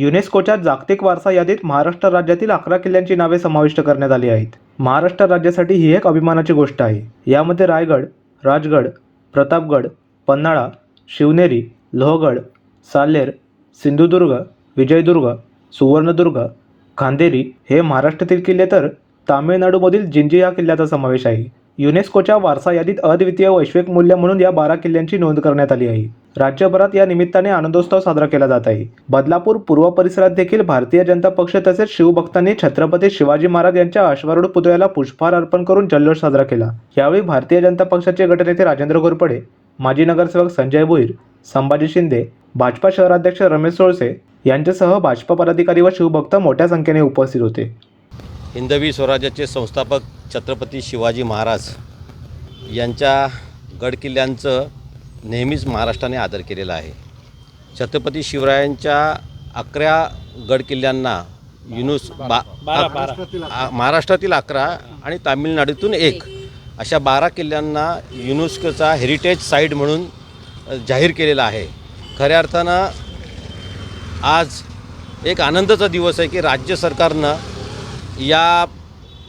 युनेस्कोच्या जागतिक वारसा यादीत महाराष्ट्र राज्यातील अकरा किल्ल्यांची नावे समाविष्ट करण्यात आली आहेत. महाराष्ट्र राज्यासाठी ही एक अभिमानाची गोष्ट आहे. यामध्ये रायगड राजगड प्रतापगड पन्हाळा शिवनेरी लोहगड साल्हेर सिंधुदुर्ग विजयदुर्ग सुवर्णदुर्ग खांदेरी हे महाराष्ट्रातील किल्ले तर तामिळनाडूमधील जिंजी या किल्ल्याचा समावेश आहे. युनेस्कोच्या वारसा यादीत अद्वितीय वैश्विक मूल्य म्हणून या बारा किल्ल्यांची नोंद करण्यात आली आहे. राज्यभरात या निमित्ताने आनंदोत्सव साजरा केला जात आहे. बदलापूर पूर्व परिसरात देखील भारतीय जनता पक्ष तसेच शिवभक्तांनी छत्रपती शिवाजी महाराज यांच्या अश्वारूढ पुतळ्याला पुष्पहार अर्पण करून जल्लोष साजरा केला. यावेळी भारतीय जनता पक्षाचे गटनेते राजेंद्र घोरपडे माजी नगरसेवक संजय भोईर संभाजी शिंदे भाजपा शहराध्यक्ष रमेश सोळसे यांच्यासह भाजपा पदाधिकारी व शिवभक्त मोठ्या संख्येने उपस्थित होते. हिंदवी स्वराज्याचे संस्थापक छत्रपती शिवाजी महाराज यांच्या गडकिल्ल्यांचं नेहमीच महाराष्ट्राने आदर केलेला आहे. छत्रपती शिवरायांच्या अकरा गडकिल्ल्यांना युनुस बा आ- महाराष्ट्रातील अकरा आणि तामिळनाडूतून एक. अशा बारा किल्ल्यांना युनेस्कोचा हेरिटेज साईट म्हणून जाहीर केलेला आहे. खऱ्या अर्थानं आज एक आनंदाचा दिवस आहे की राज्य सरकारनं या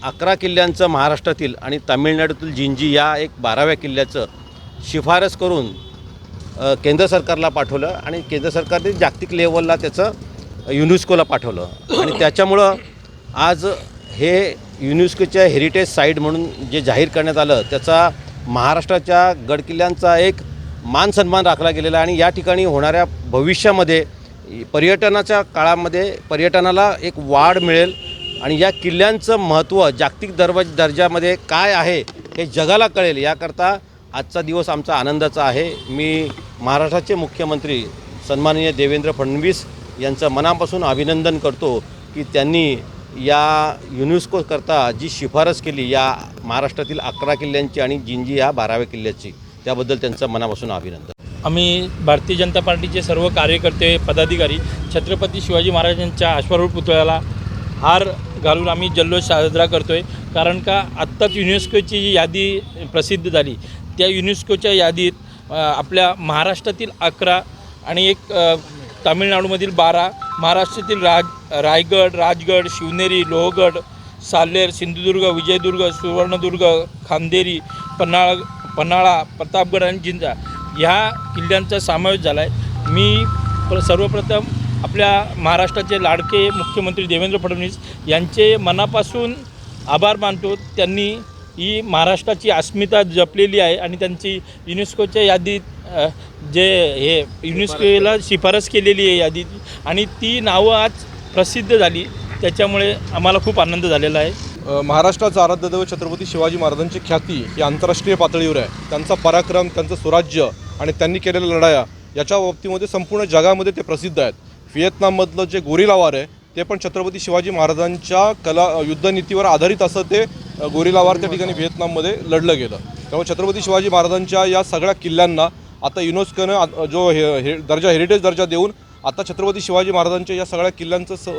अकरा किल्ल्यांचं महाराष्ट्रातील आणि तामिळनाडूतील जिंजी या एक बाराव्या किल्ल्याचं शिफारस करून केंद्र सरकारला पाठवलं आणि केंद्र सरकारने जागतिक लेवलला त्याचं युनेस्कोला पाठवलं. आणि त्याच्यामुळं आज हे युनेस्कोच्या हेरिटेज साईट म्हणून जे जाहीर करण्यात आलं त्याचा महाराष्ट्राच्या गडकिल्ल्यांचा एक मान सन्मान राखला गेलेला आणि या ठिकाणी होणाऱ्या भविष्यामध्ये पर्यटनाच्या काळामध्ये पर्यटनाला एक वाढ मिळेल. आणि या किल्ल्यांचं महत्त्व जागतिक दर्वा दर्जामध्ये काय आहे हे जगाला कळेल. याकरता आजचा दिवस आमचा आनंदाचा आहे. मी महाराष्ट्राचे मुख्यमंत्री सन्माननीय देवेंद्र फडणवीस यांचं मनापासून अभिनंदन करतो की त्यांनी या युनेस्कोकरता जी शिफारस केली या महाराष्ट्रातील अकरा किल्ल्यांची आणि जिंजी या बाराव्या किल्ल्याची त्याबद्दल त्यांचं मनापासून अभिनंदन. आम्ही भारतीय जनता पार्टीचे सर्व कार्यकर्ते पदाधिकारी छत्रपती शिवाजी महाराजांच्या अश्वारूढ पुतळ्याला हार घालून आम्ही जल्लोष साजरा करतो आहे कारण का आत्ताच युनेस्कोची जी यादी प्रसिद्ध झाली त्या युनेस्कोच्या यादीत आपल्या महाराष्ट्रातील अकरा आणि एक तामिळनाडूमधील बारा महाराष्ट्रातील राज रायगड राजगड शिवनेरी लोहगड साल्हेर सिंधुदुर्ग विजयदुर्ग सुवर्णदुर्ग खांदेरी पन्हाळा पन्हाळा प्रतापगड आणि जिंजा ह्या किल्ल्यांचा समावेश झाला आहे मी प्र सर्वप्रथम आपल्या महाराष्ट्राचे लाडके मुख्यमंत्री देवेंद्र फडणवीस यांचे मनापासून आभार मानतो. त्यांनी ही महाराष्ट्राची अस्मिता जपलेली आहे आणि त्यांची युनेस्कोच्या यादीत जे हे युनेस्कोला शिफारस केलेली आहे यादीत आणि ती नावं आज प्रसिद्ध झाली. त्याच्यामुळे आम्हाला खूप आनंद झालेला आहे. महाराष्ट्राचा आराध्य छत्रपती शिवाजी महाराजांची ख्याती ही आंतरराष्ट्रीय पातळीवर आहे. त्यांचा पराक्रम त्यांचं स्वराज्य आणि त्यांनी केलेल्या लढाया याच्या बाबतीमध्ये संपूर्ण जगामध्ये ते प्रसिद्ध आहेत. व्हिएतनाममधलं जे गोरिला वार आहे ते पण छत्रपती शिवाजी महाराजांच्या कला युद्धनीतीवर आधारित असं ते गोरिलावार त्या ठिकाणी व्हिएतनाममध्ये लढलं गेलं. त्यामुळे छत्रपती शिवाजी महाराजांच्या या सगळ्या किल्ल्यांना आता युनेस्कोनं जो हे हे दर्जा हेरिटेज दर्जा देऊन आता छत्रपती शिवाजी महाराजांच्या या सगळ्या किल्ल्यांचं स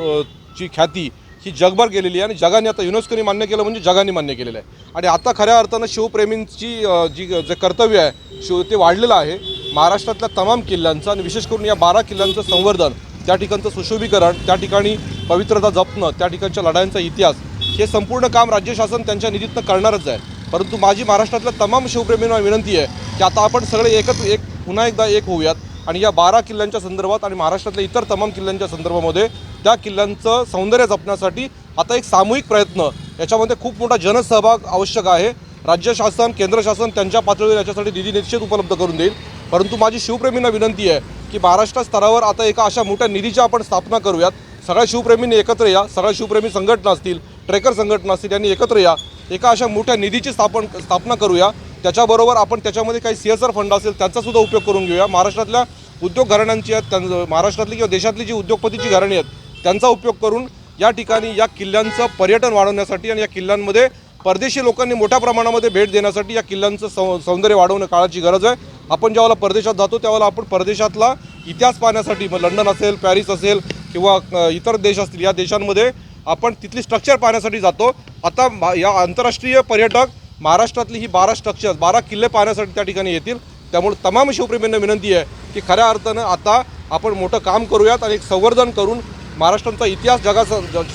ची ख्याती ही जगभर गेलेली आहे आणि जगाने आता युनेस्कोने मान्य केलं म्हणजे जगाने मान्य केलेलं आहे. आणि आता खऱ्या अर्थानं शिवप्रेमींची जी जे कर्तव्य आहे शिव ते वाढलेलं आहे. महाराष्ट्रातल्या तमाम किल्ल्यांचं आणि विशेष करून या बारा किल्ल्यांचं संवर्धन त्या ठिकाणचं सुशोभीकरण त्या ठिकाणी पवित्रता जपणं त्या ठिकाणच्या लढायांचा इतिहास हे संपूर्ण काम राज्य शासन त्यांच्या निधीतनं करणारच आहे. परंतु माझी महाराष्ट्रातल्या तमाम शिवप्रेमींना विनंती आहे की आता आपण सगळे एकच एक पुन्हा एकदा एक होऊयात आणि या बारा किल्ल्यांच्या संदर्भात आणि महाराष्ट्रातल्या इतर तमाम किल्ल्यांच्या संदर्भामध्ये त्या किल्ल्यांचं सौंदर्य जपण्यासाठी आता एक सामूहिक प्रयत्न याच्यामध्ये खूप मोठा जनसहभाग आवश्यक आहे. राज्य शासन केंद्र शासन त्यांच्या पातळीवर याच्यासाठी निधी निश्चित उपलब्ध करून देईल. परंतु माझी शिवप्रेमींना विनंती आहे की महाराष्ट्र स्तरावर आता एका अशा मोठ्या निधीची आपण स्थापना करूयात. सगळ्या शिवप्रेमींनी एकत्र या सगळ्या शिवप्रेमी संघटना असतील ट्रेकर संघटना असतील यांनी एकत्र या. एका अशा मोठ्या निधीची स्थापन स्थापना करूया. त्याच्याबरोबर आपण त्याच्यामध्ये काही सी एस आर फंड असेल त्यांचासुद्धा उपयोग करून घेऊया. महाराष्ट्रातल्या उद्योग घराण्यांची आहेत त्यां महाराष्ट्रातली किंवा देशातली जी उद्योगपतीची घराणी आहेत त्यांचा उपयोग करून या ठिकाणी या किल्ल्यांचं पर्यटन वाढवण्यासाठी आणि या किल्ल्यांमध्ये परदेशी लोकांनी मोठ्या प्रमाणामध्ये भेट देण्यासाठी या किल्ल्यांचं सौ सौंदर्य वाढवणं काळाची गरज आहे. आपण ज्यावेळेला परदेशात जातो त्यावेळेला आपण परदेशातला इतिहास पाहण्यासाठी मग लंडन असेल पॅरिस असेल किंवा इतर देश असतील या देशांमध्ये आपण तिथली स्ट्रक्चर पाहण्यासाठी जातो. आता या आंतरराष्ट्रीय पर्यटक महाराष्ट्रातली ही बारा स्ट्रक्चर्स बारा किल्ले पाहण्यासाठी त्या ठिकाणी येतील. त्यामुळे तमाम शिवप्रेमींना विनंती आहे की खऱ्या अर्थानं आता आपण मोठं काम करूयात आणि एक संवर्धन करून महाराष्ट्राचा इतिहास जगा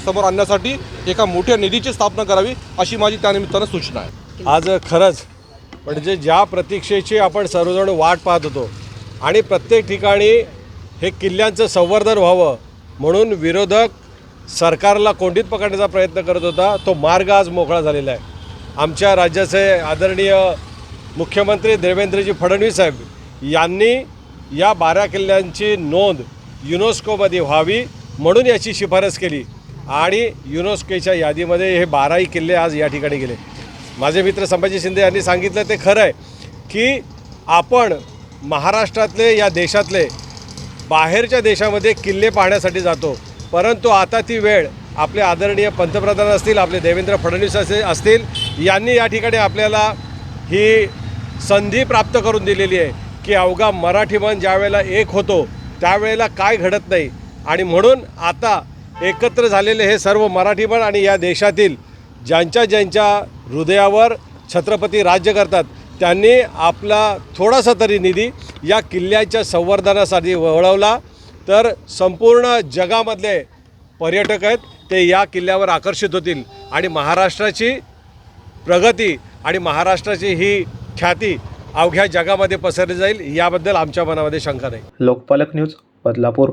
समोर आणण्यासाठी एका मोठ्या निधीची स्थापना करावी अशी माझी त्यानिमित्तानं सूचना आहे. आज खरंच म्हणजे ज्या प्रतीक्षेची आपण सर्वजण वाट पाहत होतो आणि प्रत्येक ठिकाणी हे किल्ल्यांचं संवर्धन व्हावं म्हणून विरोधक सरकारला कोंडीत पकडण्याचा प्रयत्न करत होता तो मार्ग आज मोकळा झालेला आहे. आमच्या राज्याचे आदरणीय मुख्यमंत्री देवेंद्रजी फडणवीस साहेब यांनी या बारा किल्ल्यांची नोंद युनेस्कोमध्ये व्हावी म्हणून याची शिफारस केली. आणि युनेस्कोच्या यादीमध्ये हे बाराही किल्ले आज या ठिकाणी गेले. माझे मित्र संभाजी शिंदे यांनी सांगितलं ते खरं आहे की आपण महाराष्ट्रातले या देशातले बाहेरच्या देशामध्ये किल्ले पाहण्यासाठी जातो. परंतु आता ती वेळ आपले आदरणीय पंतप्रधान असतील आपले देवेंद्र फडणवीस असे असतील यांनी या ठिकाणी आपल्याला ही संधी प्राप्त करून दिलेली आहे की अवघा मराठी मन ज्यावेळेला एक होतो त्यावेळेला काय घडत नाही आणि म्हणून आता एकत्र झालेले हे सर्व मराठी पण आणि या देशातील ज्यांच्या ज्यांच्या हृदयावर छत्रपती राज्य करतात त्यांनी आपला थोडासा तरी निधी या किल्ल्याच्या संवर्धनासाठी वळवला. तर संपूर्ण जगामधले पर्यटक आहेत ते या किल्ल्यावर आकर्षित होतील. आणि महाराष्ट्राची प्रगती आणि महाराष्ट्राची ही ख्याती अवघ्या जगामध्ये पसरली जाईल याबद्दल आमच्या मनामध्ये शंका नाही. लोकपालक न्यूज बदलापूर.